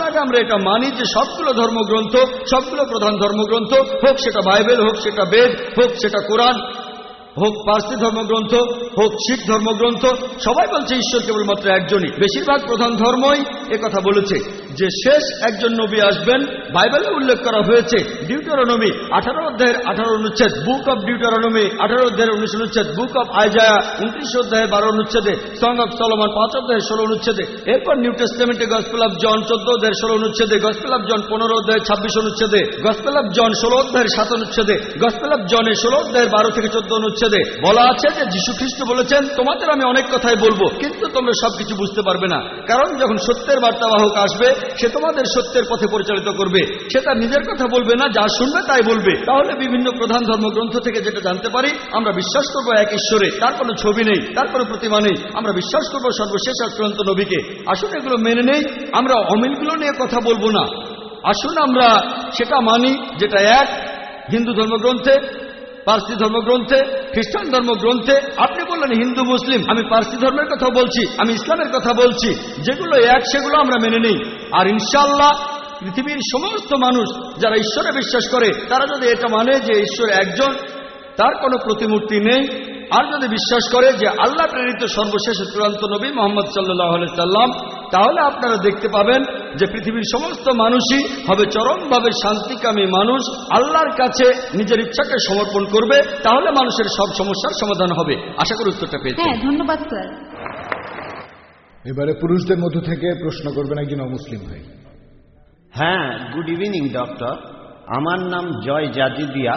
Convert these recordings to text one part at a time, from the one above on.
আগে আমরা এটা মানি যে সবগুলো ধর্মগ্রন্থ, সবগুলো প্রধান ধর্মগ্রন্থ, হোক সেটা বাইবেল, হোক সেটা বেদ, হোক সেটা কোরআন, হোক পার্সি ধর্মগ্রন্থ, হোক শিখ ধর্মগ্রন্থ, সবাই বলছে ঈশ্বর কেবলমাত্র একজনই। বেশিরভাগ প্রধান ধর্মই কথা বলেছে। যে শেষ একজন নবী আসবেন, বাইবেলে উল্লেখ করা হয়েছে, ডিউটারনমি আঠারো অধ্যায়ের আঠারো অনুচ্ছেদ, বুক অব ডিউটারনমি আঠারো অধ্যায়ের উনিশ অনুচ্ছেদ, বুক অব আইজায়া উনত্রিশ অধ্যায়ের বারো অনুচ্ছেদে, সং অব সলমান পাঁচ অধ্যায়ের ষোলো অনুচ্ছেদে, এরপর নিউ টেস্টমেন্টে গসপেল জন চোদ্দ অধ্যায়ের ষোলো অনুচ্ছেদে, গসপেল জন পনেরো অধ্যায়ের ছাব্বিশ অনুচ্ছেদে, গসপেল জন ষোলো অধ্যায়ের সাত অনুচ্ছেদে, গসপেল অফ জনের ষোলো অধ্যায়ের বারো থেকে চোদ্দ অনুচ্ছেদে বলা আছে যে যীশু খ্রিস্ট বলেছেন, তোমাদের আমি অনেক কথাই বলব, কিন্তু তোমরা সবকিছু বুঝতে পারবে না। কারণ যখন সত্যের বার্তাবাহক আসবে সে তোমাদের সত্যের পথে পরিচালিত করবে। সে তার নিজের কথা বলবে না, যা শুনবে তাই বলবে। তাহলে বিভিন্ন প্রধান ধর্মগ্রন্থ থেকে যেটা জানতে পারি, আমরা বিশ্বাস করব এক ঈশ্বরে। তার কোনো ছবি নেই, তার কোনো প্রতিমা নেই। আমরা বিশ্বাস করব সর্বশেষ আক্রান্ত নবীকে। আসুন এগুলো মেনে নেই, আমরা অমিলগুলো নিয়ে কথা বলব না। আসুন আমরা সেটা মানি, যেটা এক, হিন্দু ধর্মগ্রন্থে, পার্সি ধর্মগ্রন্থে, খ্রিস্টান ধর্মগ্রন্থে। আপনি বললেন হিন্দু, মুসলিম, আমি পার্সি ধর্মের কথা বলছি, আমি ইসলামের কথা বলছি, যেগুলো এক, সেগুলো আমরা মেনে নেই। আর ইনশাল্লাহ পৃথিবীর সমস্ত মানুষ যারা ঈশ্বরে বিশ্বাস করে, তারা যদি এটা মানে যে ঈশ্বর একজন, তার কোনো প্রতিমূর্তি নেই আর যদি বিশ্বাস করে যে আল্লাহ প্রেরিত সর্বশেষ চূড়ান্ত নবী মোহাম্মদ সাল্লাহ সাল্লাম তাহলে আপনারা দেখতে পাবেন যে পৃথিবীর সমস্ত মানুষই হবে চরমভাবে শান্তিকামী মানুষ আল্লাহর কাছে নিজের ইচ্ছাকে সমর্পণ করবে তাহলে মানুষের সব সমস্যার সমাধান হবে। আশা করি উত্তরটা পেয়েছি। হ্যাঁ ধন্যবাদ স্যার। এবারে পুরুষদের মধ্য থেকে প্রশ্ন করবেন একজন অমুসলিম ভাই। হ্যাঁ গুড ইভিনিং ডক্টর আমার নাম জয় জাজিদিয়া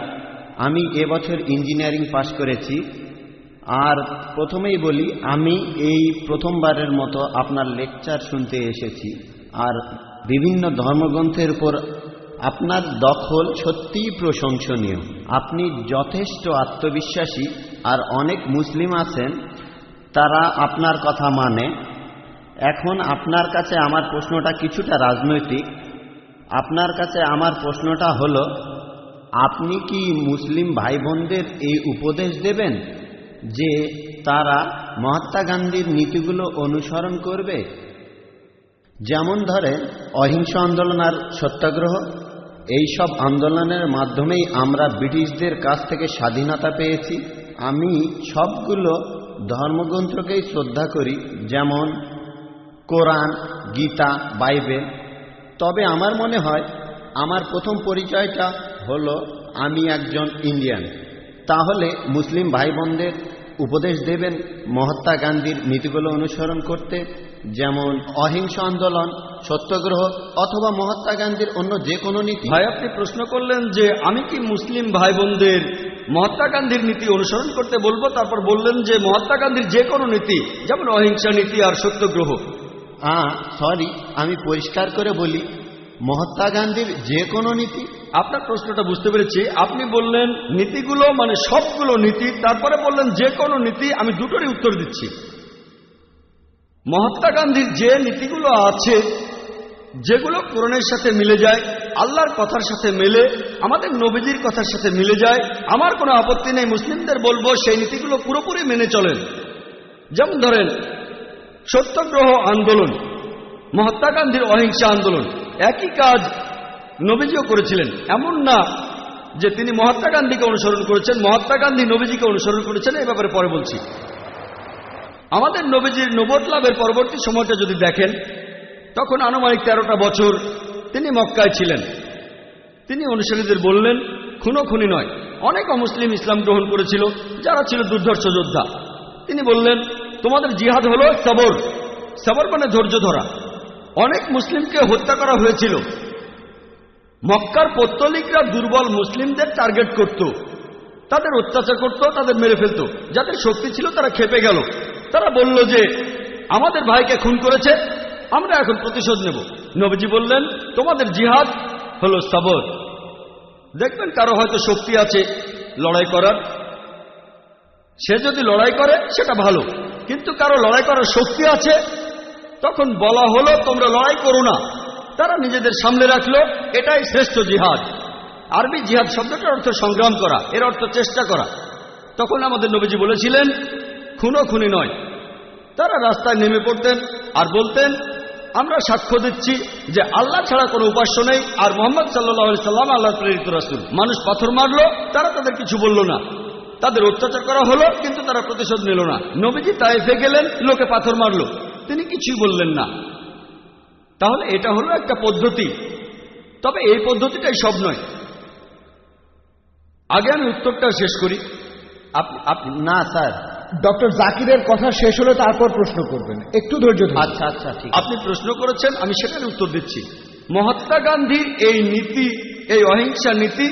আমি এবছর ইঞ্জিনিয়ারিং পাশ করেছি। আর প্রথমেই বলি, আমি এই প্রথমবারের মতো আপনার লেকচার শুনতে এসেছি। আর বিভিন্ন ধর্মগ্রন্থের উপর আপনার দখল সত্যিই প্রশংসনীয়। আপনি যথেষ্ট আত্মবিশ্বাসী আর অনেক মুসলিম আছেন, তারা আপনার কথা মানে। এখন আপনার কাছে আমার প্রশ্নটা কিছুটা রাজনৈতিক। আপনার কাছে আমার প্রশ্নটা হলো, আপনি কি মুসলিম ভাই বোনদের এই উপদেশ দেবেন? যে তারা মহাত্মা গান্ধীর নীতিগুলো অনুসরণ করবে। যেমন ধরে, অহিংস আন্দোলন আর সত্যাগ্রহ, এই সব আন্দোলনের মাধ্যমেই আমরা ব্রিটিশদের কাছ থেকে স্বাধীনতা পেয়েছি। আমি সবগুলো ধর্মগ্রন্থকেই শ্রদ্ধা করি, যেমন কোরআন, গীতা, বাইবেল। তবে আমার মনে হয়, আমার প্রথম পরিচয়টা হলো, আমি একজন ইন্ডিয়ান। তাহলে মুসলিম ভাই বোনদের উপদেশ দেবেন মহাত্মা গান্ধীর নীতিগুলো অনুসরণ করতে যেমন অহিংস আন্দোলন সত্যগ্রহ অথবা মহাত্মা গান্ধীর অন্য যে কোনো নীতি। ভাই আপনি প্রশ্ন করলেন যে আমি কি মুসলিম ভাই বোনদের মহাত্মা গান্ধীর নীতি অনুসরণ করতে বলব? তারপর বললেন যে মহাত্মা গান্ধীর যে কোনো নীতি যেমন অহিংসা নীতি আর সত্যগ্রহ। হ্যাঁ সরি আমি পরিষ্কার করে বলি মহাত্মা গান্ধীর যে কোনো নীতি আপনার প্রশ্নটা বুঝতে পেরেছি। আপনি বললেন নীতিগুলো মানে সবগুলো নীতি, তারপরে বললেন যে কোনো নীতি আমি দুটোরই উত্তর দিচ্ছি। মহাত্মা গান্ধীর যে নীতিগুলো আছে, যেগুলো কোরআনের সাথে মিলে যায়, আল্লাহর কথার সাথে মেলে, আমাদের নবীজির কথার সাথে মিলে যায়, আমার কোনো আপত্তি নেই, মুসলিমদের বলব সেই নীতিগুলো পুরোপুরি মেনে চলেন। যেমন ধরেন, সত্যগ্রহ আন্দোলন, মহাত্মা গান্ধীর অহিংসা আন্দোলন, একই কাজ নবীজিও করেছিলেন। এমন না যে তিনি মহাত্মা গান্ধীকে অনুসরণ করেছেন, মহাত্মা গান্ধী নবীজিকে অনুসরণ করেছেন, এই ব্যাপারে পরে বলছি। আমাদের নবীজির নবত লাভের পরবর্তী সময়টা যদি দেখেন, তখন আনুমানিক তেরোটা বছর তিনি মক্কায় ছিলেন। তিনি অনুসারীদের বললেন, খুনো খুনি নয়। অনেক অমুসলিম ইসলাম গ্রহণ করেছিল, যারা ছিল দুর্ধর্ষ যোদ্ধা। তিনি বললেন, তোমাদের জিহাদ হলো সবর। সবর মানে ধৈর্য ধরা। অনেক মুসলিমকে হত্যা করা হয়েছিল। মক্কার পত্তলিকরা দুর্বল মুসলিমদের টার্গেট করত। তাদের অত্যাচার করত, তাদের মেরে ফেলত। যাদের শক্তি ছিল তারা খেপে গেল। তারা বলল যে, আমাদের ভাইকে খুন করেছে, আমরা এখন প্রতিশোধ নেব। নবীজি বললেন, তোমাদের জিহাদ হলো সবর। দেখবেন কারও হয়তো শক্তি আছে লড়াই করার। সে যদি লড়াই করে, সেটা ভালো। কিন্তু কারও লড়াই করার শক্তি আছে, তখন বলা হলো, তোমরা লড়াই করো না। তারা নিজেদের সামনে রাখল, এটাই শ্রেষ্ঠ জিহাদ। আরবি জিহাদ শব্দটার অর্থ সংগ্রাম করা, এর অর্থ চেষ্টা করা। তখন আমাদের নবীজি বলেছিলেন, খুনো খুনি নয়। তারা রাস্তায় নেমে পড়তেন আর বলতেন, আমরা সাক্ষ্য দিচ্ছি যে আল্লাহ ছাড়া কোনো উপাস্য নেই আর মোহাম্মদ সাল্লাহ সাল্লাম আল্লাহ প্রেরিত রাসুল। মানুষ পাথর মারলো, তারা তাদের কিছু বলল না। তাদের অত্যাচার করা হলো, কিন্তু তারা প্রতিশোধ নিল না। নবীজি তাইফে গেলেন, লোকে পাথর মারলো। তিনি কিছুই বললেন না। তাহলে এটা হলো একটা পদ্ধতি। তবে এই পদ্ধতিটাই সব নয়। আগে আমি উত্তরটা শেষ করি। না স্যার। ডক্টর জাকিরের কথা শেষ হলে তারপর প্রশ্ন করবেন। একটু ধৈর্য আচ্ছা আচ্ছা ঠিক আপনি প্রশ্ন করেছেন আমি সেখানে উত্তর দিচ্ছি। মহাত্মা গান্ধীর এই নীতি এই অহিংসা নীতি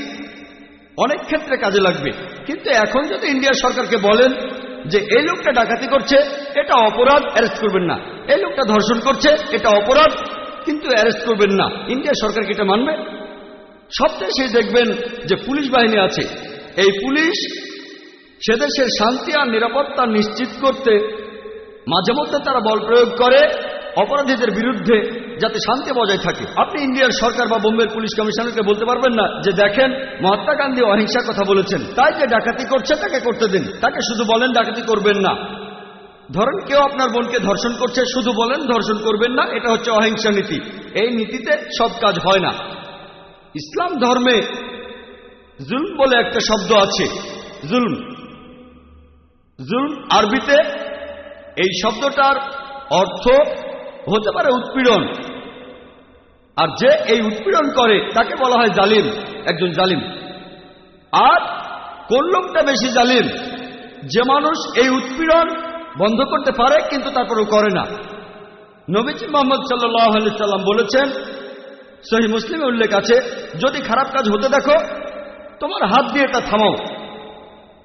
অনেক ক্ষেত্রে কাজে লাগবে। কিন্তু এখন যদি ইন্ডিয়ার সরকারকে বলেন যে এই লোকটা ডাকাতি করছে এটা অপরাধ অ্যারেস্ট করবেন না। এই লোকটা ধর্ষণ করছে এটা অপরাধ কিন্তু অ্যারেস্ট করবেন না। ইন্ডিয়া সরকার কি এটা মানবে? সবচেয়ে দেশে দেখবেন যে পুলিশ বাহিনী আছে। এই পুলিশ সে দেশের শান্তি আর নিরাপত্তা নিশ্চিত করতে মাঝে মধ্যে তারা বল প্রয়োগ করে অপরাধীদের বিরুদ্ধে যাতে শান্তি বজায় থাকে। আপনি ইন্ডিয়ার সরকার বা বোম্বের পুলিশ কমিশনারকে বলতে পারবেন না যে দেখেন, মহাত্মা গান্ধী অহিংসার কথা বলেছেন। তাই যে ডাকাতি করছে তাকে করতে দিন। তাকে শুধু বলেন ডাকাতি করবেন না। ধরেন কেউ আপনার বোনকে ধর্ষণ করছে, শুধু বলেন ধর্ষণ করবেন না, এটা হচ্ছে অহিংসা নীতি। এই নীতিতে সব কাজ হয় না। ইসলাম ধর্মে জুলম বলে একটা শব্দ আছে, জুলম। জুলম আরবিতে এই শব্দটার অর্থ হতে পারে উৎপীড়ন। আর যে এই উৎপীড়ন করে, তাকে বলা হয় জালিম, একজন জালিম। আর কোন লোকটা বেশি জালিম? যে মানুষ এই উৎপীড়ন বন্ধ করতে পারে, কিন্তু তারপরেও করে না। নবীজি মোহাম্মদ সাল্লাহ সাল্লাম বলেছেন, সহি মুসলিমে উল্লেখ আছে, যদি খারাপ কাজ হতে দেখো, তোমার হাত দিয়ে তা থামাও।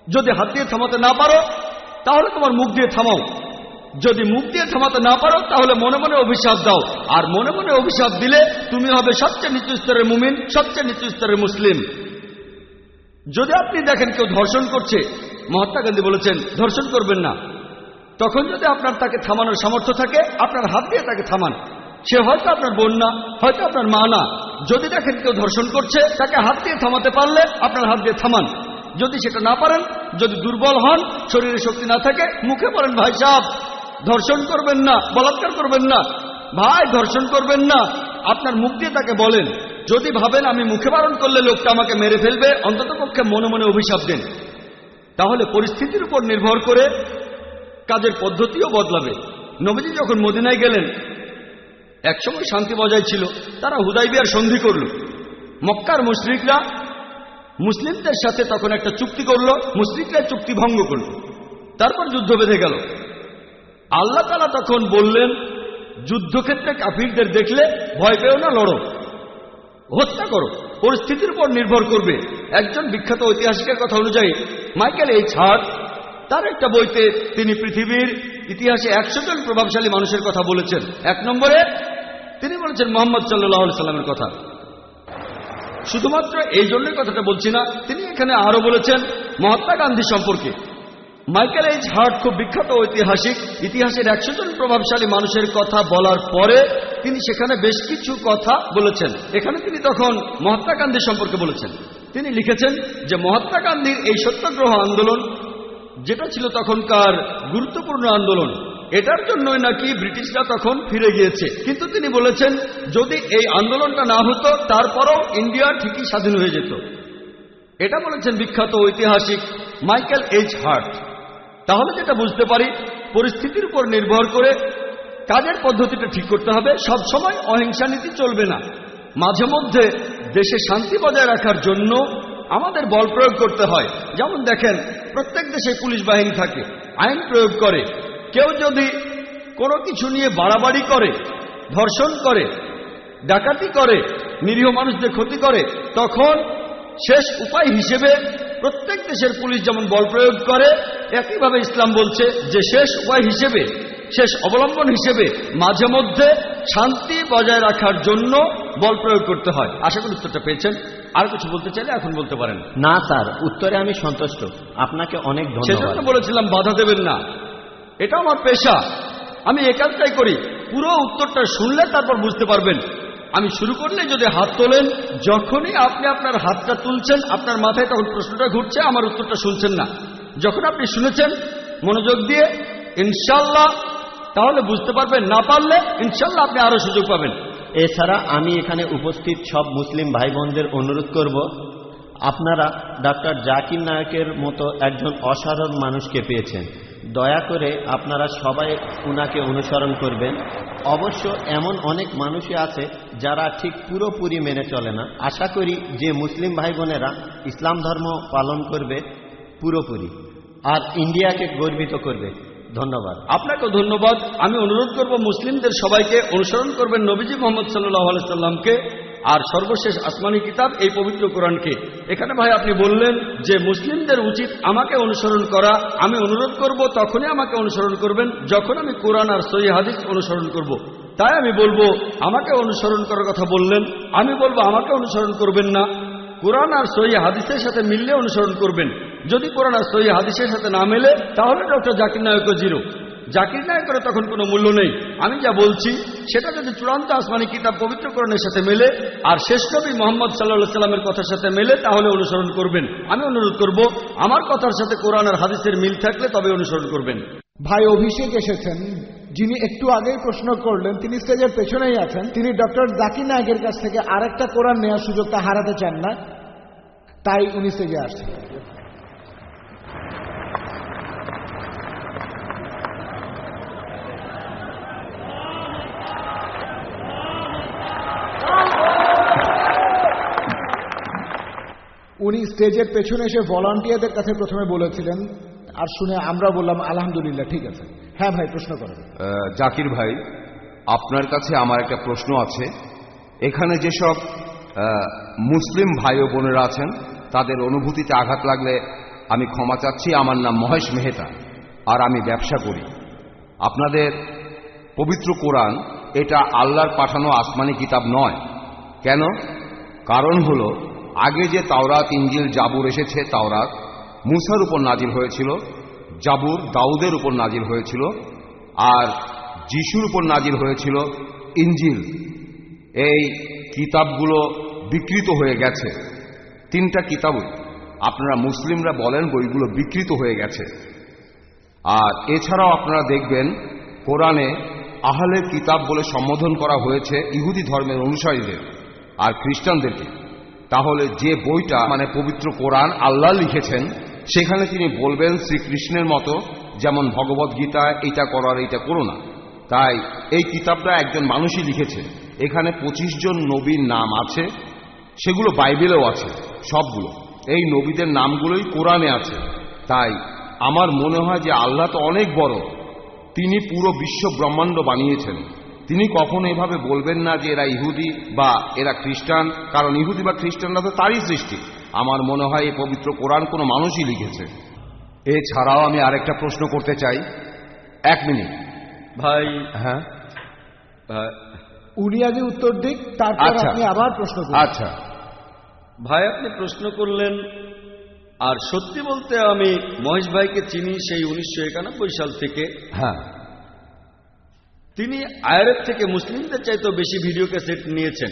যদি হাত দিয়ে থামাতে না পারো, তাহলে তোমার মুখ দিয়ে থামাও। যদি মুখ দিয়ে থামাতে না পারো, তাহলে মনে মনে অভিশাপ দাও। আর মনে মনে অভিশাপ দিলে তুমি হবে সবচেয়ে নিচু স্তরের মুমিন, সবচেয়ে নিচু স্তরের মুসলিম। যদি আপনি দেখেন কেউ ধর্ষণ করছে, মহাত্মা গান্ধী বলেছেন, ধর্ষণ করবেন না। তখন যদি আপনার তাকে থামানোর সামর্থ্য থাকে, আপনার হাত দিয়ে তাকে থামান। সে হয়তো আপনার বোন না হয়তো আপনার মা না যদি দেখেন কেউ ধর্ষণ করছে, তাকে হাত দিয়ে থামাতে পারলে আপনার হাত দিয়ে থামান। যদি সেটা না পারেন, যদি দুর্বল হন, শরীরে শক্তি না থাকে, মুখে বলেন, ভাই সাহেব, ধর্ষণ করবেন না, বলাৎকার করবেন না। ভাই, ধর্ষণ করবেন না। আপনার মুখ দিয়ে তাকে বলেন, যদি ভাবেন আমি মুখে বারণ করলে লোকটা আমাকে মেরে ফেলবে অন্তত পক্ষে মনে মনে অভিশাপ দেন। তাহলে পরিস্থিতির উপর নির্ভর করে কাজের পদ্ধতিও বদলাবে। নবীজি যখন মদিনায় গেলেন, একসময় শান্তি বজায় ছিল, তারা হুদাইবিয়ার সন্ধি করল। মক্কার মুশরিকরা মুসলিমদের সাথে তখন একটা চুক্তি করল মুসলিকরা চুক্তি ভঙ্গ করল। তারপর যুদ্ধ বেঁধে গেল। আল্লাহ তালা তখন বললেন, যুদ্ধক্ষেত্রে কাফিরদের দেখলে ভয় পেও না, লড়ো। হত্যা করো। পরিস্থিতির উপর নির্ভর করবে। একজন বিখ্যাত ঐতিহাসিকের কথা অনুযায়ী, মাইকেল এই হার্ট তার একটা বইতে তিনি পৃথিবীর ইতিহাসে একশো জন প্রভাবশালী মানুষের কথা বলেছেন। এক নম্বরে তিনি বলেছেন মোহাম্মদ সাল্লাহ সাল্লামের কথা। শুধুমাত্র এই জন্যই কথাটা বলছি না, তিনি এখানে আরও বলেছেন মহাত্মা গান্ধী সম্পর্কে। মাইকেল এইচ হার্ট খুব বিখ্যাত ঐতিহাসিক, ইতিহাসের একশো জন প্রভাবশালী মানুষের কথা বলার পরে তিনি সেখানে বেশ কিছু কথা বলেছেন। এখানে তিনি তখন মহাত্মা গান্ধী সম্পর্কে বলেছেন। তিনি লিখেছেন যে মহাত্মা গান্ধীর এই সত্যাগ্রহ আন্দোলন যেটা ছিল তখনকার গুরুত্বপূর্ণ আন্দোলন। এটার জন্যই নাকি ব্রিটিশরা তখন ফিরে গিয়েছে। কিন্তু তিনি বলেছেন, যদি এই আন্দোলনটা না হতো, তারপরও ইন্ডিয়া ঠিকই স্বাধীন হয়ে যেত। এটা বলেছেন বিখ্যাত ঐতিহাসিক মাইকেল এইচ হার্ট। তাহলে যেটা বুঝতে পারি, পরিস্থিতির উপর নির্ভর করে কাজের পদ্ধতিটা ঠিক করতে হবে। সব সময় অহিংসা নীতি চলবে না। মাঝে মধ্যে দেশে শান্তি বজায় রাখার জন্য আমাদের বল প্রয়োগ করতে হয়। যেমন দেখেন, প্রত্যেক দেশে পুলিশ বাহিনী থাকে, আইন প্রয়োগ করে। কেউ যদি কোনো কিছু নিয়ে বাড়াবাড়ি করে, ধর্ষণ করে, ডাকাতি করে, নিরীহ মানুষদের ক্ষতি করে, তখন শেষ উপায় হিসেবে প্রত্যেক দেশের পুলিশ যেমন বল প্রয়োগ করে, একইভাবে ইসলাম বলছে যে শেষ উপায় হিসেবে, শেষ অবলম্বন হিসেবে মাঝে মধ্যে শান্তি বজায় রাখার জন্য বল প্রয়োগ করতে হয়। আশা করি উত্তরটা পেয়েছেন। আর কিছু বলতে চাইলে এখন বলতে পারেন। না স্যার উত্তরে আমি সন্তুষ্ট। আপনাকে অনেক সেজন্য ধন্যবাদ বলেছিলাম বাধা দেবেন না। এটা আমার পেশা। আমি একান্তটাই করি। পুরো উত্তরটা শুনলে তারপর বুঝতে পারবেন। আমি শুরু করলে যদি হাত তোলেন যখনই আপনি আপনার হাতটা তুলছেন আপনার মাথায় তখন প্রশ্নটা ঘুরছে আমার উত্তরটা শুনছেন না। যখন আপনি শুনেছেন মনোযোগ দিয়ে ইনশাল্লাহ তাহলে বুঝতে পারবেন না পারলে ইনশাল্লাহ আপনি আরও সুযোগ পাবেন। এছাড়া আমি এখানে উপস্থিত সব মুসলিম ভাই বোনদের অনুরোধ করব, আপনারা ডক্টর জাকির নায়কের মতো একজন অসাধারণ মানুষকে পেয়েছেন। দয়া করে আপনারা সবাই উনাকে অনুসরণ করবেন। অবশ্য এমন অনেক মানুষই আছে যারা ঠিক পুরোপুরি মেনে চলে না। আশা করি যে মুসলিম ভাই বোনেরা ইসলাম ধর্ম পালন করবে পুরোপুরি। আর ইন্ডিয়াকে গর্বিত করবে। ধন্যবাদ। আপনাকে ধন্যবাদ। আমি অনুরোধ করব, মুসলিমদের সবাইকে অনুসরণ করবেন নবীজি মোহাম্মদ সাল্লাহ সাল্লামকে আর সর্বশেষ আসমানি কিতাব, এই পবিত্র কোরআনকে। এখানে ভাই আপনি বললেন যে, মুসলিমদের উচিত আমাকে অনুসরণ করা। আমি অনুরোধ করব, তখনই আমাকে অনুসরণ করবেন, যখন আমি কোরআন আর সই হাদিস অনুসরণ করব। তাই আমি বলব, আমাকে অনুসরণ করার কথা বললেন। আমি বলব, আমাকে অনুসরণ করবেন না। কোরআন আর সই হাদিসের সাথে মিললে অনুসরণ করবেন। যদি কোরআন সই হাদিসের সাথে না মেলে, তাহলে ডক্টর জাকির নায়কও জিরো। জাকির নায়কের তখন কোনো মূল্য নেই। আমি যা বলছি, সেটা যদি চূড়ান্ত আসমানি কিতাব পবিত্র কোরআনের সাথে মেলে, আর শেষ নবী মোহাম্মদ সাল্লাহ সাল্লামের কথার সাথে মেলে, তাহলে অনুসরণ করবেন। আমি অনুরোধ করব, আমার কথার সাথে কোরআন আর হাদিসের মিল থাকলে তবে অনুসরণ করবেন। ভাই অভিষেক এসেছেন, যিনি একটু আগেই প্রশ্ন করলেন, তিনি স্টেজের পেছনেই আছেন, তিনি ডক্টর জাকির নায়কের কাছ থেকে আরেকটা কোরআন নেওয়ার সুযোগটা হারাতে চান না, তাই উনি স্টেজে আসছেন। উনি স্টেজের পেছনে এসে ভলান্টিয়ারদের কাছে প্রথমে বলেছিলেন, আর শুনে আমরা বললাম, আলহামদুলিল্লাহ, ঠিক আছে। হ্যাঁ ভাই, প্রশ্ন করেন জাকির ভাই, আপনার কাছে আমার একটা প্রশ্ন আছে। এখানে যেসব মুসলিম ভাই ও বোনেরা আছেন, তাদের অনুভূতিতে আঘাত লাগলে আমি ক্ষমা চাচ্ছি। আমার নাম মহেশ মেহতা, আর আমি ব্যবসা করি। আপনাদের পবিত্র কোরআন, এটা আল্লাহর পাঠানো আসমানি কিতাব নয়। কেন? কারণ হলো আগে যে তাওরাত ইঞ্জিল জাবুর এসেছে, তাওরাত মুসার উপর নাজিল হয়েছিল, জাবুর দাউদের উপর নাজিল হয়েছিল, আর যিশুর উপর নাজিল হয়েছিল ইঞ্জিল এই কিতাবগুলো বিকৃত হয়ে গেছে। তিনটা কিতাবই, আপনারা মুসলিমরা বলেন বইগুলো বিকৃত হয়ে গেছে। আর এছাড়াও আপনারা দেখবেন, কোরআনে আহলের কিতাব বলে সম্বোধন করা হয়েছে ইহুদি ধর্মের অনুসারীদের আর খ্রিস্টানদেরকে। তাহলে যে বইটা মানে পবিত্র কোরআন আল্লাহ লিখেছেন, সেখানে তিনি বলবেন শ্রীকৃষ্ণের মতো, যেমন ভগবত গীতা এটা করার, এইটা করো না। তাই এই কিতাবটা একজন মানুষই লিখেছে এখানে পঁচিশ জন নবীর নাম আছে, সেগুলো বাইবেলেও আছে, সবগুলো। এই নবীদের নামগুলোই কোরআনে আছে। তাই আমার মনে হয় যে আল্লাহ তো অনেক বড়, তিনি পুরো বিশ্ব ব্রহ্মাণ্ড বানিয়েছেন। তিনি কখনো এভাবে বলবেন না যে এরা ইহুদি বা এরা খ্রিস্টান কারণ ইহুদি বা খ্রিস্টানরা তো তারই সৃষ্টি। আমার মনে হয় এই পবিত্র কোরআন কোনো মানুষই লিখেছে। এছাড়াও আমি আরেকটা প্রশ্ন করতে চাই। এক মিনিট। ভাই হ্যাঁ? উনি আগে উত্তর দিক তারপর আচ্ছা। আপনি আবার প্রশ্ন আচ্ছা। ভাই আপনি প্রশ্ন করলেন আর সত্যি বলতে আমি মহেশ ভাইকে চিনি সেই উনিশশো একানব্বই সাল থেকে। হ্যাঁ। তিনি আইআরএফ থেকে মুসলিমদের চাইতেও বেশি ভিডিও ক্যাসেট নিয়েছেন।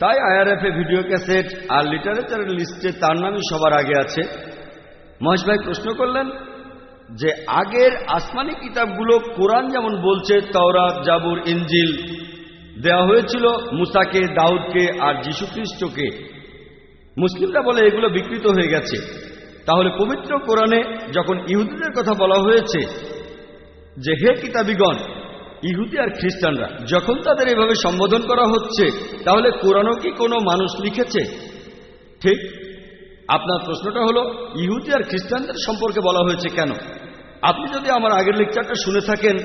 তাই আইআরএফ এ ভিডিও ক্যাসেট আর লিটারেচারের লিস্টে তার নামই সবার আগে আছে। মহেশ ভাই প্রশ্ন করলেন যে, আগের আসমানি কিতাবগুলো কোরআন যেমন বলছে, তওরাত, জাবুর ইঞ্জিল দেওয়া হয়েছিল মুসাকে, দাউদকে আর যীশুখ্রিস্টকে। মুসলিমরা বলে এগুলো বিকৃত হয়ে গেছে। তাহলে পবিত্র কোরআনে যখন ইহুদিদের কথা বলা হয়েছে যে, হে কিতাবিগণ ইহুদি আর খ্রিস্টানরা যখন তাদের এভাবে সম্বোধন করা হচ্ছে তাহলে কোরআনও কি কোনো মানুষ লিখেছে? ঠিক আপনার প্রশ্নটা হলো ইহুদি আর খ্রিস্টানদের সম্পর্কে বলা হয়েছে কেন? আপনি যদি আমার আগের লেকচারটা শুনে থাকেন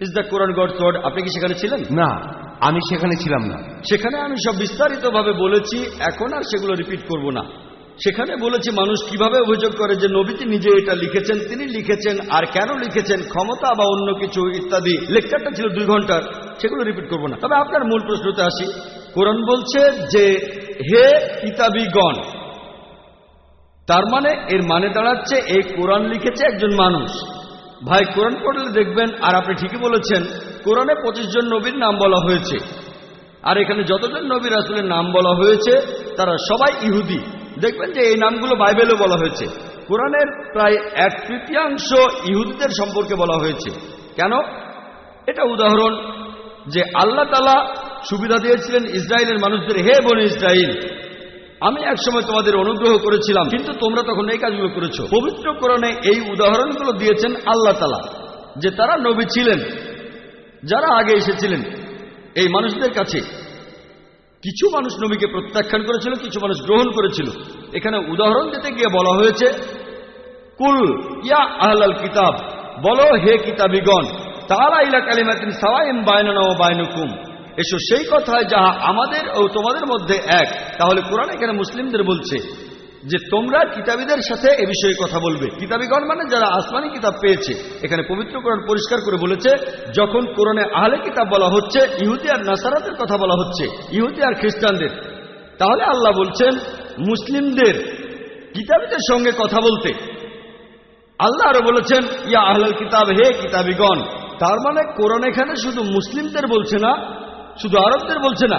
is the Quran God word আপনি কি সেখানে ছিলেন? না আমি সেখানে ছিলাম না। সেখানে আমি সব বিস্তারিতভাবে বলেছি এখন আর সেগুলো রিপিট করব না। সেখানে বলেছি, মানুষ কীভাবে অভিযোগ করে যে নবীজি নিজে এটা লিখেছেন, তিনি লিখেছেন, আর কেন লিখেছেন, ক্ষমতা বা অন্য কিছু ইত্যাদি? লেকচারটা ছিল দুই ঘণ্টার, সেগুলো রিপিট করব না। তবে আপনার মূল প্রশ্নতে আসি। কোরআন বলছে যে, হে কিতাবিগণ, তার মানে এর মানে দাঁড়াচ্ছে, এই কোরআন লিখেছে একজন মানুষ। ভাই, কোরআন পড়লে দেখবেন, আর আপনি ঠিকই বলেছেন, কোরআনে পঁচিশ জন নবীর নাম বলা হয়েছে। আর এখানে যতজন নবী রাসুলের নাম বলা হয়েছে, তারা সবাই ইহুদি। দেখবেন যে এই নামগুলো বাইবেলে বলা হয়েছে। কোরআনের প্রায় এক তৃতীয়াংশ ইহুদিদের সম্পর্কে বলা হয়েছে। কেন? এটা উদাহরণ যে আল্লাহ তালা সুবিধা দিয়েছিলেন ইসরায়েলের মানুষদের, হে বোন ইসরায়েল, আমি একসময় তোমাদের অনুগ্রহ করেছিলাম, কিন্তু তোমরা তখন এই কাজগুলো করেছ। পবিত্র কোরআনে এই উদাহরণগুলো দিয়েছেন আল্লাহ তালা যে তারা নবী ছিলেন, যারা আগে এসেছিলেন এই মানুষদের কাছে। কিছু মানুষ নবীকে প্রত্যাখ্যান করেছিল, কিছু মানুষ গ্রহণ করেছিল। এখানে উদাহরণ দিতে গিয়ে বলা হয়েছে, কুল ইয়া আহলাল কিতাব, বলো হে কিতাবিগণ তারা ইলা কালিমাতিন সাওয়াইম বায়নানা ও বায়নুকুম এসো সেই কথায় যাহা আমাদের ও তোমাদের মধ্যে এক। তাহলে কোরআন এখানে মুসলিমদের বলছে যে তোমরা কিতাবীদের সাথে এ বিষয়ে কথা বলবে। কিতাবীগণ মানে যারা আসমানি কিতাব পেয়েছে, এখানে পবিত্র কোরআন পরিষ্কার করে বলেছে, যখন কোরআনে আহলে কিতাব বলা হচ্ছে, ইহুদি আর নাসারাতের কথা বলা হচ্ছে, ইহুদি আর খ্রিস্টানদের। তাহলে আল্লাহ বলছেন, মুসলিমদের, কিতাবীদের সঙ্গে কথা বলতে। আল্লাহ আরও বলেছেন, ইয়া আহলাল কিতাব, হে কিতাবিগণ, তার মানে কোরআন এখানে শুধু মুসলিমদের বলছে না, শুধু আরবদের বলছে না,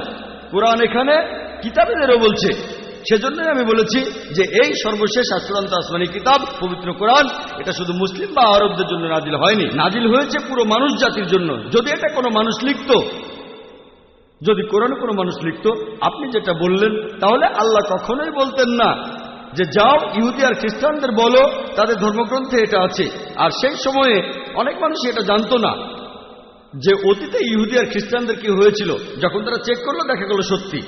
কোরআন এখানে কিতাবীদেরও বলছে। সেজন্যই আমি বলেছি যে এই সর্বশেষ আচূড়ান্ত আসমানি কিতাব, পবিত্র কোরআন, এটা শুধু মুসলিম বা আরবদের জন্য নাজিল হয়নি। নাজিল হয়েছে পুরো মানুষ জাতির জন্য। যদি এটা কোনো মানুষ লিখত, যদি কোরআন কোনো মানুষ লিখত, আপনি যেটা বললেন, তাহলে আল্লাহ কখনোই বলতেন না যে যাও, ইহুদি আর খ্রিস্টানদের বলো, তাদের ধর্মগ্রন্থে এটা আছে। আর সেই সময়ে অনেক মানুষ এটা জানতো না যে অতীতে ইহুদি আর খ্রিস্টানদের কি হয়েছিল। যখন তারা চেক করল, দেখা গেল সত্যি।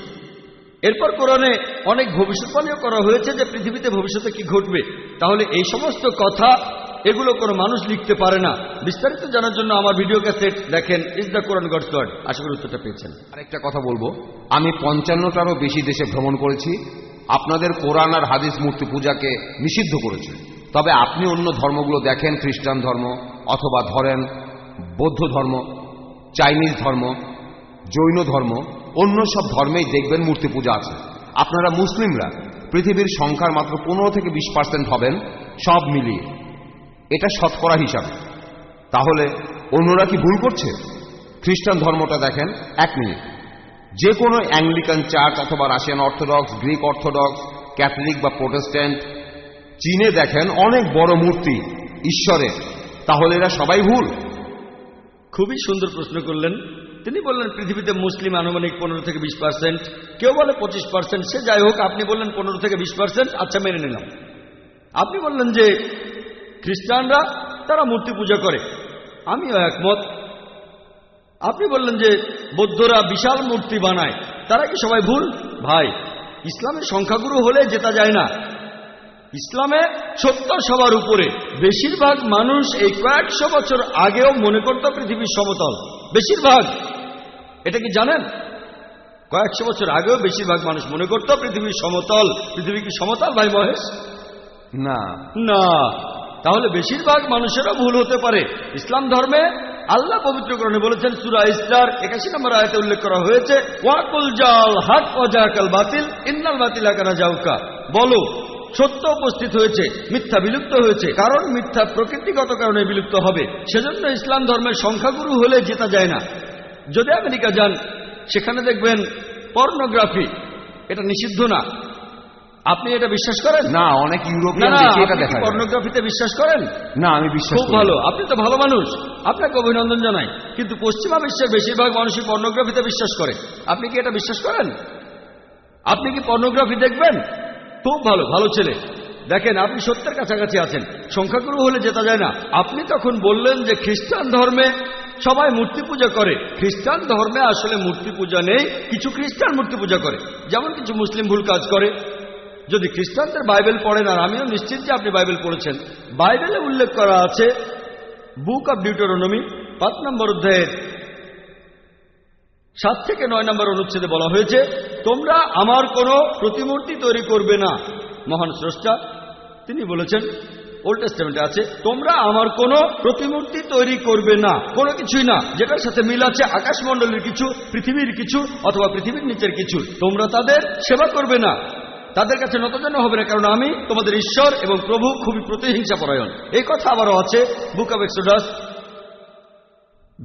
এরপর কোরআনে অনেক ভবিষ্যৎবাণীও করা হয়েছে যে পৃথিবীতে ভবিষ্যতে কি ঘটবে। তাহলে এই সমস্ত কথা, এগুলো কোনো মানুষ লিখতে পারে না। বিস্তারিত জানার জন্য আমার ভিডিও ক্যাসেট দেখেন is the Quran God's word আশা করি উত্তরটা পেয়েছেন। আরেকটা কথা বলব। আমি পঞ্চান্নটারও বেশি দেশে ভ্রমণ করেছি। আপনাদের কোরআন আর হাদিস মূর্তি পূজাকে নিষিদ্ধ করেছে। তবে আপনি অন্য ধর্মগুলো দেখেন, খ্রিস্টান ধর্ম অথবা ধরেন বৌদ্ধ ধর্ম, চাইনিজ ধর্ম, জৈন ধর্ম অন্য সব ধর্মেই দেখবেন মূর্তি পূজা আছে। আপনারা মুসলিমরা, পৃথিবীর সংখ্যার মাত্র পনেরো থেকে বিশ পার্সেন্ট হবেন, সব মিলিয়ে। এটা শতকরা হিসাবে। তাহলে অন্যরা কি ভুল করছে? খ্রিস্টান ধর্মটা দেখেন, এক মিনিট। যে কোনো অ্যাংলিকান চার্চ অথবা Russian orthodox, Greek orthodox, Catholic বা প্রোটেস্ট্যান্ট, চীনে দেখেন অনেক বড় মূর্তি ঈশ্বরের। তাহলে এরা সবাই ভুল। খুবই সুন্দর প্রশ্ন করলেন। তিনি বললেন, পৃথিবীতে মুসলিম আনুমানিক পনেরো থেকে বিশ পার্সেন্ট। কেউ বলে পঁচিশ পার্সেন্ট। সে যাই হোক, আপনি বললেন পনেরো থেকে বিশ পার্সেন্ট। আচ্ছা মেনে নিলাম। আপনি বললেন যে, খ্রিস্টানরা, তারা মূর্তি পূজা করে। আমিও একমত। আপনি বললেন যে, বৌদ্ধরা বিশাল মূর্তি বানায়। তারা কি সবাই ভুল? ভাই, ইসলামের সংখ্যাগুরু হলে জেতা যায় না। ইসলামে সত্য সবার উপরে। বেশিরভাগ মানুষ এই কয়েকশো বছর আগেও মনে করত পৃথিবীর সমতল। বেশিরভাগ। এটা কি জানেন? কয়েকশো বছর আগেও বেশিরভাগ মানুষ মনে করত পৃথিবীর সমতল। পৃথিবী কি সমতল ভাই মহেশ? না। না। তাহলে বেশিরভাগ মানুষেরও ভুল হতে পারে। ইসলাম ধর্মে আল্লাহ পবিত্রকরণে বলেছেন সুরা ইসলার একাশি নম্বর আয়তে উল্লেখ করা হয়েছে ওয়াকুল জাল হাক অজাকাল বাতিল ইন্নাল বাতিল আকানা জাউকা। বলো সত্য উপস্থিত হয়েছে মিথ্যা বিলুপ্ত হয়েছে। কারণ মিথ্যা প্রকৃতিগত কারণে বিলুপ্ত হবে। সেজন্য ইসলাম ধর্মের সংখ্যাগুরু হলে জেতা যায় না। যদি আমেরিকা যান সেখানে দেখবেন পর্নোগ্রাফি এটা নিষিদ্ধ না। আপনি এটা বিশ্বাস করেন? না অনেক ইউরোপিয়ান না এটা দেখা পর্নোগ্রাফিতে বিশ্বাস করেন? না আমি বিশ্বাস খুব ভালো আপনি তো ভালো মানুষ। আপনাকে অভিনন্দন জানাই। কিন্তু পশ্চিমা বিশ্বের বেশিরভাগ মানুষই পর্নোগ্রাফিতে বিশ্বাস করে। আপনি কি এটা বিশ্বাস করেন? আপনি কি পর্নোগ্রাফি দেখবেন? খুব ভালো ভালো ছেলে। দেখেন, আপনি সত্যের কাছাকাছি আছেন। সংখ্যাগুরু হলে যেতে যায় না। আপনি তখন বললেন যে খ্রিস্টান ধর্মে সবাই মূর্তি পূজা করে। খ্রিস্টান ধর্মে আসলে মূর্তি পূজা নেই, কিছু খ্রিস্টান মূর্তি পূজা করে। যেমন কিছু মুসলিম ভুল কাজ করে। যদি খ্রিস্টানদের বাইবেল পড়েন, আর আমিও নিশ্চিত যে আপনি বাইবেল পড়েছেন, বাইবেলে উল্লেখ করা আছে, বুক অব ডিউটোরনমি, পাঁচ নম্বর অধ্যায়ের সাত থেকে নয় নম্বর অনুচ্ছেদে বলা হয়েছে, তোমরা আমার কোনো প্রতিমূর্তি তৈরি করবে না। মহান স্রষ্টা, তিনি বলেছেন ওল্ড টেস্টামেন্টে আছে, তোমরা আমার কোনো প্রতিমূর্তি তৈরি করবে না। কোনো কিছুই না, যেটার সাথে মিল আছে আকাশমণ্ডলের কিছু, পৃথিবীর কিছু, অথবা পৃথিবীর নিচের কিছু। তোমরা তাদের সেবা করবে না। তাদের কাছে নতজন হবে না, কারণ আমি তোমাদের ঈশ্বর এবং প্রভু খুবই প্রতিহিংসা পরায়ণ এই কথা আবারও আছে বুক অব এক্সোডাস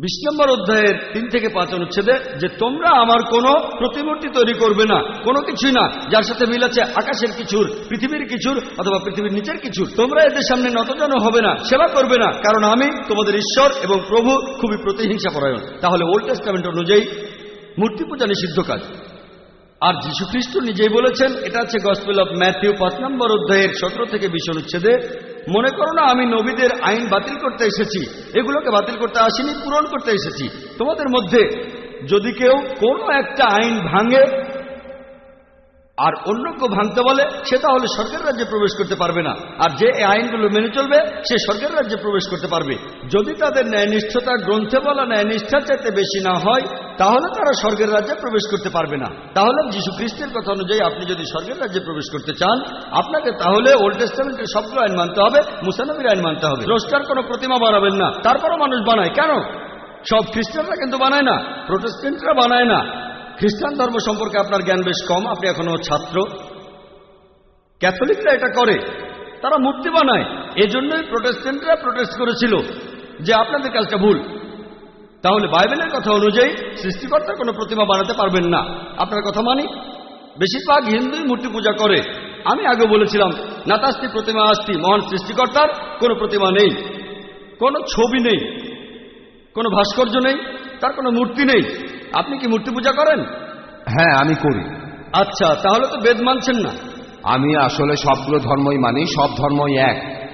বিশ নম্বর অধ্যায়ের তিন থেকে পাঁচ অনুচ্ছেদে যে তোমরা আমার কোনো প্রতিমূর্তি তৈরি করবে না, কোনো কিছুই না, যার সাথে মিল আছে আকাশের কিছুর, পৃথিবীর কিছুর অথবা পৃথিবীর নিচের কিছুর। তোমরা এদের সামনে নতজন হবে না, সেবা করবে না, কারণ আমি তোমাদের ঈশ্বর এবং প্রভু খুবই প্রতিহিংসা পরায়ণ তাহলে ওল্ড টেস্টামেন্ট অনুযায়ী মূর্তি পূজা নিষিদ্ধ কাজ। আর যীশু খ্রিস্ট নিজেই বলেছেন, এটা আছে গসপেল অফ ম্যাথিউ পাঁচ নম্বর অধ্যায়ের সতেরো থেকে বিশ অনুচ্ছেদে মনে করো না, আমি নবীদের আইন বাতিল করতে এসেছি। এগুলোকে বাতিল করতে আসিনি, পূরণ করতে এসেছি। তোমাদের মধ্যে যদি কেউ কোনো একটা আইন ভাঙে আর অন্য কেউ ভাঙতে বলে, সে তাহলে সরকারের রাজ্যে প্রবেশ করতে পারবে না। আর যে এই আইনগুলো মেনে চলবে, সে সরকারের রাজ্যে প্রবেশ করতে পারবে। যদি তাদের ন্যায়নিষ্ঠতা গ্রন্থে বলা ন্যায়নিষ্ঠার চাইতে বেশি না হয়, তাহলে তারা স্বর্গের রাজ্যে প্রবেশ করতে পারবে না। তাহলে যীশু খ্রিস্টের কথা অনুযায়ী আপনি যদি স্বর্গের রাজ্যে প্রবেশ করতে চান, আপনাকে তাহলে ওল্ড টেস্টামেন্টের সবগুলো আইন মানতে হবে মুসানবির আইন মানতে হবে। রোস্টার কোনো প্রতিমা বানাবেন না, তারপরও মানুষ বানায়। কেন? সব খ্রিস্টানরা কিন্তু বানায় না প্রোটেস্টেন্টরা বানায় না। খ্রিস্টান ধর্ম সম্পর্কে আপনার জ্ঞান বেশ কম, আপনি এখনও ছাত্র। ক্যাথলিকরা এটা করে, তারা মূর্তি বানায়। এজন্যই প্রোটেস্টেন্টরা প্রোটেস্ট করেছিল যে আপনাদের কাজটা ভুল। তাহলে বাইবেলের কথা অনুযায়ী সৃষ্টিকর্তার কোনো প্রতিমা বানাতে পারবেন না। আপনার কথা মানি? বেশিরভাগ হিন্দুই মূর্তি পূজা করে। আমি আগে বলেছিলাম নাতাস্তি প্রতিমা আস্তি মহান সৃষ্টিকর্তার কোনো প্রতিমা নেই। কোনো ছবি নেই। কোনো ভাস্কর্য নেই। তার কোনো মূর্তি নেই। আপনি কি মূর্তি পূজা করেন? হ্যাঁ আমি করি। আচ্ছা তাহলে তো বেদ মানছেন না। আমি আসলে সবগুলো ধর্মই মানি সব ধর্মই এক।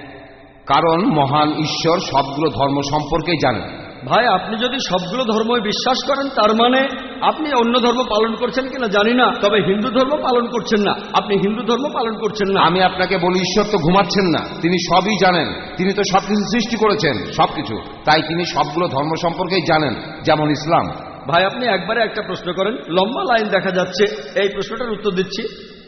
কারণ মহান ঈশ্বর সবগুলো ধর্ম সম্পর্কেই জানেন। ভাই আপনি যদি সবগুলো ধর্মই বিশ্বাস করেন তার মানে আপনি অন্য ধর্ম পালন করছেন কিনা জানি না তবে হিন্দু ধর্ম পালন করছেন না। আপনি হিন্দু ধর্ম পালন করছেন না। আমি আপনাকে বলি ঈশ্বর তো ঘুমাচ্ছেন না। তিনি সবই জানেন। তিনি তো সবকিছু সৃষ্টি করেছেন সবকিছু। তাই তিনি সবগুলো ধর্ম সম্পর্কেই জানেন যেমন ইসলাম। ভাই, আপনি একবারে একটা প্রশ্ন করেন। লম্বা লাইন দেখা যাচ্ছে। এই প্রশ্নটার উত্তর দিচ্ছি।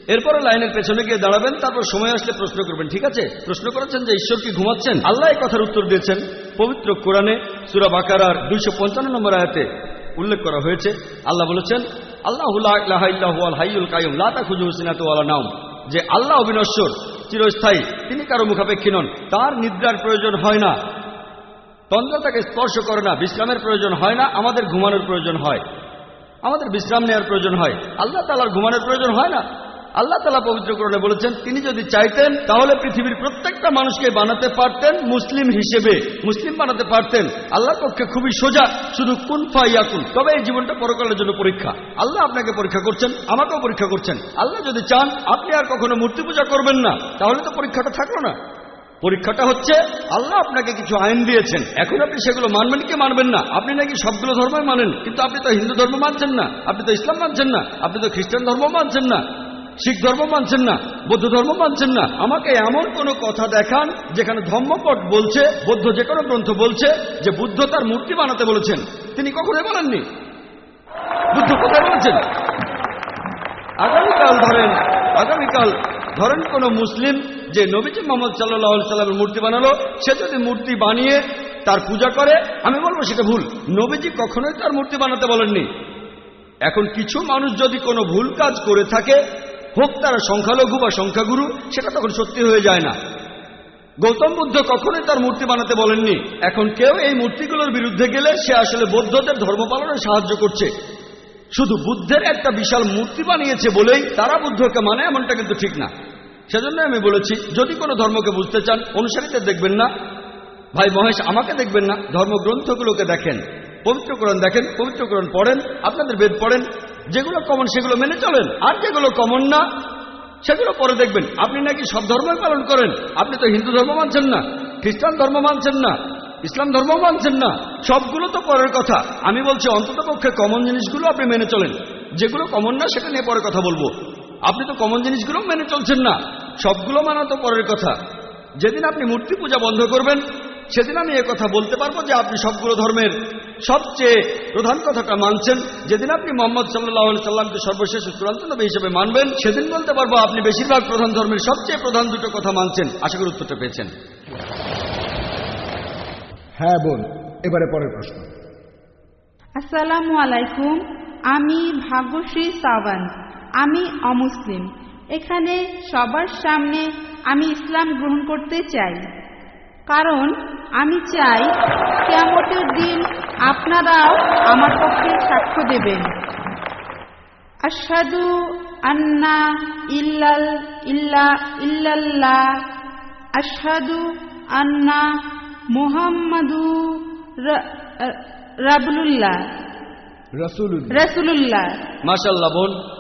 এরপরে লাইনের পেছনে গিয়ে দাঁড়াবেন, তারপর সময় আসলে প্রশ্ন করবেন, ঠিক আছে? প্রশ্ন করেছেন যে, ঈশ্বর কি ঘুমাচ্ছেন? আল্লাহ কথার উত্তর দিয়েছেন। পবিত্র কোরআনে সুরা বাকারার দুইশো পঞ্চান্ন নম্বর আয়াতে উল্লেখ করা হয়েছে। আল্লাহ বলেছেন, আল্লাহ হাইউল কায়ুম লাতা খুজু হুসিনাত নাম যে আল্লাহ অবিনশ্বর, চিরস্থায়ী, তিনি কারও মুখাপেক্ষী নন। তার নিদ্রার প্রয়োজন হয় না। তন্দ্রা তাকে স্পর্শ করে না, বিশ্রামের প্রয়োজন হয় না, আমাদের ঘুমানোর প্রয়োজন হয়। আমাদের বিশ্রাম নেওয়ার প্রয়োজন হয়। আল্লাহ তালার ঘুমানোর প্রয়োজন হয় না। আল্লাহ তালা পবিত্রকরণে বলেছেন, তিনি যদি চাইতেন, তাহলে পৃথিবীর প্রত্যেকটা মানুষকে বানাতে পারতেন মুসলিম হিসেবে। মুসলিম বানাতে পারতেন। আল্লাহর পক্ষে খুবই সোজা, শুধু কুন ফাইয়াকুন তবে এই জীবনটা পরকালের জন্য পরীক্ষা। আল্লাহ আপনাকে পরীক্ষা করছেন, আমাকেও পরীক্ষা করছেন। আল্লাহ যদি চান, আপনি আর কখনো মূর্তি পূজা করবেন না, তাহলে তো পরীক্ষাটা থাকল না। পরীক্ষাটা হচ্ছে, আল্লাহ আপনাকে কিছু আইন দিয়েছেন। এখন আপনি সেগুলো মানবেন কি মানবেন না? আপনি নাকি সবগুলো ধর্মই মানেন, কিন্তু আপনি তো হিন্দু ধর্ম মানছেন না, আপনি তো ইসলাম মানছেন না, আপনি তো খ্রিস্টান ধর্ম মানছেন না, শিখ ধর্ম মানছেন না, বৌদ্ধ ধর্ম মানছেন না। আমাকে এমন কোন কথা দেখান যেখানে ধর্মপট বলছে, বৌদ্ধ যে কোনো গ্রন্থ বলছে যে বুদ্ধ তার মূর্তি বানাতে বলেছেন। তিনি কখনোই বলেননি। বুদ্ধ কোথায় বলেছেন? আগামীকাল ধরেন, আগামীকাল ধরেন কোন মুসলিম যে নবীজি মোহাম্মদ সাল্লাহ সাল্লামের মূর্তি বানালো, সে যদি মূর্তি বানিয়ে তার পূজা করে, আমি বলব সেটা ভুল। নবীজি কখনোই তার মূর্তি বানাতে বলেননি। এখন কিছু মানুষ যদি কোনো ভুল কাজ করে থাকে, হোক তারা সংখ্যালঘু বা সংখ্যাগুরু, সেটা তখন সত্যি হয়ে যায় না। গৌতম বুদ্ধ কখনোই তার মূর্তি বানাতে বলেননি। এখন কেউ এই মূর্তিগুলোর বিরুদ্ধে গেলে সে আসলে বৌদ্ধদের ধর্ম পালনে সাহায্য করছে। শুধু বুদ্ধের একটা বিশাল মূর্তি বানিয়েছে বলেই তারা বুদ্ধকে মানে এমনটা কিন্তু ঠিক না। সেজন্য আমি বলেছি, যদি কোনো ধর্মকে বুঝতে চান, অনুসারীদের দেখবেন না। ভাই মহেশ, আমাকে দেখবেন না। ধর্মগ্রন্থগুলোকে দেখেন, পবিত্রকরণ দেখেন, পবিত্রকরণ পড়েন, আপনাদের বেদ পড়েন, যেগুলো কমন সেগুলো মেনে চলেন, আর যেগুলো কমন না, সেগুলো পরে দেখবেন। আপনি নাকি সব ধর্মই পালন করেন? আপনি তো হিন্দু ধর্ম মানছেন না, খ্রিস্টান ধর্ম মানছেন না ইসলাম ধর্ম মানছেন না। সবগুলো তো পরের কথা। আমি বলছি, অন্তত পক্ষে কমন জিনিসগুলো আপনি মেনে চলেন। যেগুলো কমন না সেটা নিয়ে পরে কথা বলব। আপনি তো কমন জিনিসগুলো মেনে চলছেন না। সবগুলো মানা তো পরের কথা। যেদিন আপনি মূর্তি পূজা বন্ধ করবেন, সেদিন আমি কথা বলতে পারব যে আপনি সবগুলো ধর্মের সবচেয়ে প্রধান কথাটা মানছেন। যেদিন আপনি মোহাম্মদ সাল্লাহ সাল্লামকে সর্বশেষ চূড়ান্ত নবী হিসেবে মানবেন, সেদিন বলতে পারব আপনি বেশিরভাগ প্রধান ধর্মের সবচেয়ে প্রধান দুটো কথা মানছেন। আশা করি উত্তরটা পেয়েছেন। হ্যাঁ বোন, এবারে পরের প্রশ্ন। আসসালামু আলাইকুম, আমি ভাগ্যশ্রী সাওয়ান্ত, আমি অমুসলিম। এখানে সবার সামনে আমি ইসলাম গ্রহণ করতে চাই। কারণ আমি চাই কেয়ামতের দিন আপনারাও আমার পক্ষে সাক্ষ্য দেবেন। আশহাদু আন্না ইল্লাল, ইল্লা, ইল্লাল্লাহ। আশহাদু আন্না মুহাম্মাদু রা- রাবুলুল্লাহ। রসুলুল্লাহ। রাসূলুল্লাহ। মাশাল্লাহ বোন।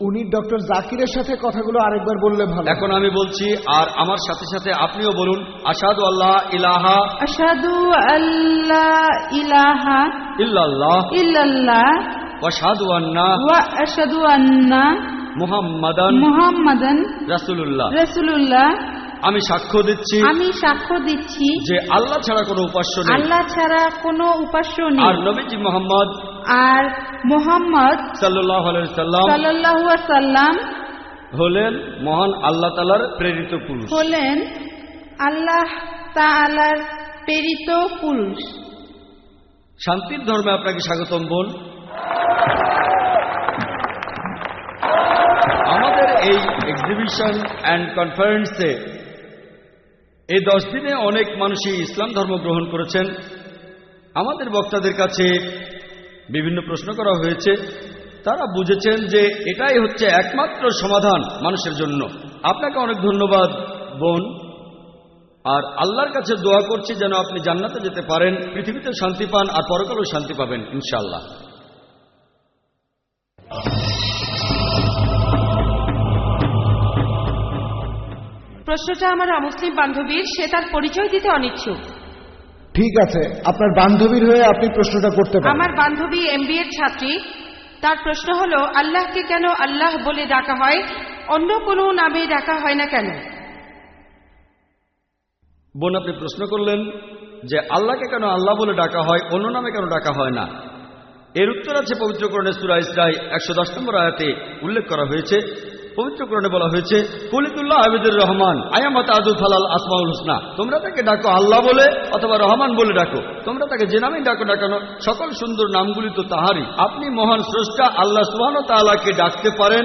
উনি ডক্টর জাকিরের সাথে কথাগুলো আরেকবার বললে ভালো। এখন আমি বলছি আর আমার সাথে সাথে আপনিও বলুন আসাদু আল্লাহ ইলাহা আসাদু আল্লাহ ইলাহা ইল্লাল্লাহ ইল্লাল্লাহ ওয়াশহাদু আন্না ওয়া আশহাদু আন্না মুহাম্মাদান মুহাম্মাদান রাসূলুল্লাহ। রাসূলুল্লাহ। আমি সাক্ষ্য দিচ্ছি আমি সাক্ষ্য দিচ্ছি যে আল্লাহ ছাড়া কোনো উপাস্য নেই। আল্লাহ ছাড়া কোনো উপাস্য নেই। আর নবীজি মোহাম্মদ আর মোহাম্মদ সাল্লাহ সাল্লাম সাল্লাল্লাহু সাল্লাম হলেন মহান আল্লাহ তালার প্রেরিত পুরুষ। হলেন আল্লাহ তাআলার প্রেরিত পুরুষ। শান্তির ধর্মে আপনাকে স্বাগতম বোন। আমাদের এই এক্সিবিশন অ্যান্ড কনফারেন্সে এই দশ দিনে অনেক মানুষই ইসলাম ধর্ম গ্রহণ করেছেন। আমাদের বক্তাদের কাছে বিভিন্ন প্রশ্ন করা হয়েছে। তারা বুঝেছেন যে এটাই হচ্ছে একমাত্র সমাধান মানুষের জন্য। আপনাকে অনেক ধন্যবাদ, বোন। আর আল্লাহর কাছে দোয়া করছি যেন আপনি জান্নাতে যেতে পারেন, পৃথিবীতে শান্তি পান আর পরকালেও শান্তি পাবেন, ইনশাআল্লাহ। প্রশ্নটা আমার অমুসলিম বান্ধবীর সে তার পরিচয় দিতে অনিচ্ছুক। ঠিক আছে আপনার বান্ধবীর হয়ে আপনি প্রশ্নটা করতে পারেন। আমার বান্ধবী এমবিএর ছাত্রী তার প্রশ্ন হলো আল্লাহকে কেন আল্লাহ বলে ডাকা হয়? অন্য কোনো নামে ডাকা হয় না কেন? বোন আপনি প্রশ্ন করলেন যে আল্লাহকে কেন আল্লাহ বলে ডাকা হয় অন্য নামে কেন ডাকা হয় না? এর উত্তর আছে পবিত্রকরণের সুরা ইসরাই একশো দশ নম্বর আয়াতে উল্লেখ করা হয়েছে। পবিত্রকরণে বলা হয়েছে, কলিতুল্লাহ আবিদুর রহমান, আয়ামত আজু ফালাল আসমাউল হুসনা। তোমরা তাকে ডাকো আল্লাহ বলে অথবা রহমান বলে ডাকো। তোমরা তাকে যে নামেই ডাকো ডাকানো সকল সুন্দর নামগুলি তো তাহারই। আপনি মহান স্রষ্টা, আল্লাহ সুহান তাআলাকে ডাকতে পারেন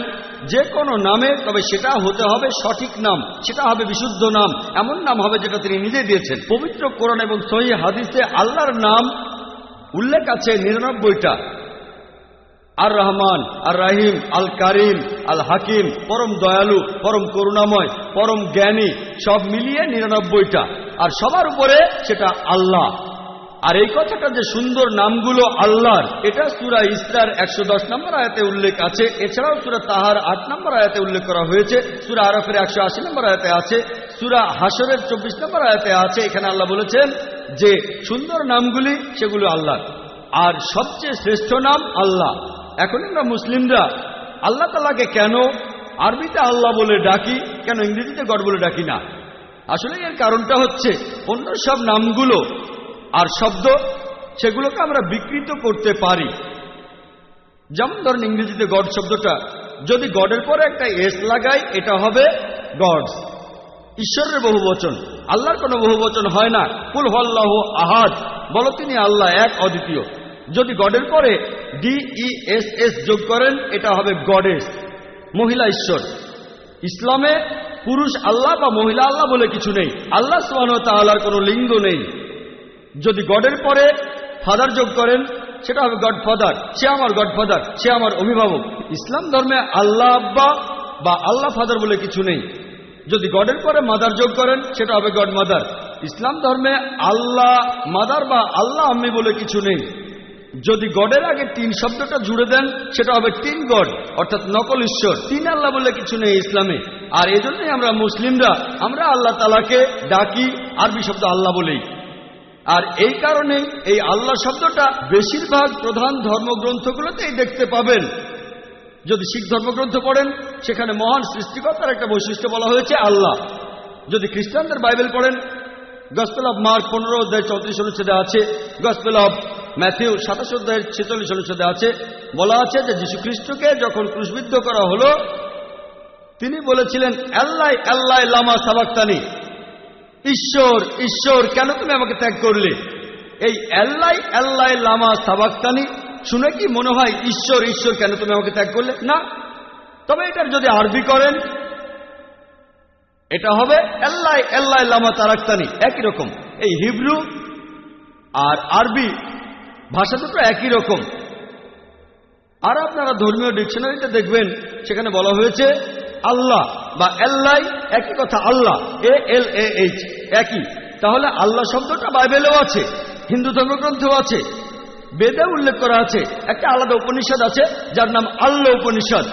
যে কোনো নামে, তবে সেটা হতে হবে সঠিক নাম, সেটা হবে বিশুদ্ধ নাম, এমন নাম হবে যেটা তিনি নিজে দিয়েছেন। পবিত্র কোরআন এবং সহি হাদিসে আল্লাহর নাম উল্লেখ আছে নিরানব্বইটা। আর রহমান, আর রাহিম, আল কারিম আল হাকিম পরম দয়ালু, পরম করুণাময়, পরম জ্ঞানী, সব মিলিয়ে নিরানব্বইটা। আর সবার উপরে সেটা আল্লাহ। আর এই কথাটা যে সুন্দর নামগুলো আল্লাহর, এটা সুরা ইসরার একশো দশ নম্বর আয়াতে উল্লেখ আছে। এছাড়াও সুরা তাহার আট নম্বর আয়াতে উল্লেখ করা হয়েছে। সুরা আরফের একশো আশি নম্বর আয়াতে আছে। সুরা হাসরের চব্বিশ নম্বর আয়াতে আছে। এখানে আল্লাহ বলেছেন যে সুন্দর নামগুলি, সেগুলো আল্লাহ আর সবচেয়ে শ্রেষ্ঠ নাম আল্লাহ। এখন আমরা মুসলিমরা আল্লাহ তালাকে কেন আরবিতে আল্লাহ বলে ডাকি? কেন ইংরেজিতে গড বলে ডাকি না? আসলে এর কারণটা হচ্ছে, অন্য সব নামগুলো আর শব্দ, সেগুলোকে আমরা বিকৃত করতে পারি। যেমন ধরেন ইংরেজিতে গড শব্দটা, যদি গডের পরে একটা এস লাগাই, এটা হবে গডস। ঈশ্বরের বহু বচন আল্লাহর কোনো বহু বচন হয় না। কুল হল্লাহ আহাদ, বলো তিনি আল্লাহ এক, অদ্বিতীয়। যদি গডের পরে ডিই এস এস যোগ করেন, এটা হবে গডেস মহিলা ঈশ্বর। ইসলামে পুরুষ আল্লাহ বা মহিলা আল্লাহ বলে কিছু নেই। আল্লাহ সোহান তাল্লাহর কোনো লিঙ্গ নেই। যদি গডের পরে ফাদার যোগ করেন, সেটা হবে গড ফাদার সে আমার গড ফাদার সে আমার অভিভাবক। ইসলাম ধর্মে আল্লাহ আব্বা বা আল্লাহ ফাদার বলে কিছু নেই। যদি গডের পরে মাদার যোগ করেন, সেটা হবে গড মাদার ইসলাম ধর্মে আল্লাহ মাদার বা আল্লাহ, আম্মি বলে কিছু নেই। যদি গডের আগে তিন শব্দটা জুড়ে দেন, সেটা হবে তিন গড, অর্থাৎ নকল ঈশ্বর। তিন আল্লাহ বলে কিছু নেই ইসলামে। আর এজন্যই আমরা মুসলিমরা, আমরা আল্লাহ তালাকে ডাকি আরবি শব্দ আল্লাহ বলেই। আর এই কারণে এই আল্লাহ শব্দটা বেশিরভাগ প্রধান ধর্মগ্রন্থগুলোতেই দেখতে পাবেন। যদি শিখ ধর্মগ্রন্থ পড়েন, সেখানে মহান সৃষ্টিকর্তার একটা বৈশিষ্ট্য বলা হয়েছে আল্লাহ। যদি খ্রিস্টানদের বাইবেল পড়েন, গসপেল অব মার্ক পনেরো অধ্যায় চৌত্রিশ অনুচ্ছেদে আছে, গসপেল অব ম্যাথিউ সাতাশ অধ্যায়ের ছেচল্লিশ অনুচ্ছেদে আছে, বলা আছে যে যীশু খ্রিস্টকে যখন ক্রুশবিদ্ধ করা হলো, তিনি বলেছিলেন, আল্লাহ আল্লাহ লামা সাবাক্তানি, ঈশ্বর ঈশ্বর, কেন তুমি আমাকে ত্যাগ করলে? এই আল্লাহ আল্লাহ লামা সাবাক্তানি শুনে কি মনে হয় ঈশ্বর ঈশ্বর, কেন তুমি আমাকে ত্যাগ করলে? না। তবে এটার যদি আরবি করেন, এটা হবে এল্লাই এল্লাই লামা তারাক্তানি একই রকম। এই হিব্রু আর আরবি ভাষা দুটো একই রকম। আর আপনারা ধর্মীয় ডিকশনারিতে দেখবেন, সেখানে বলা হয়েছে আল্লাহ বা এল্লাই, একই কথা, আল্লাহ, এ এল এ এইচ, একই। তাহলে আল্লাহ শব্দটা বাইবেলেও আছে, হিন্দু ধর্মগ্রন্থেও আছে, বেদে উল্লেখ করা আছে, একটা আলাদা উপনিষদ আছে, যার নাম আল্লাহ উপনিষদ।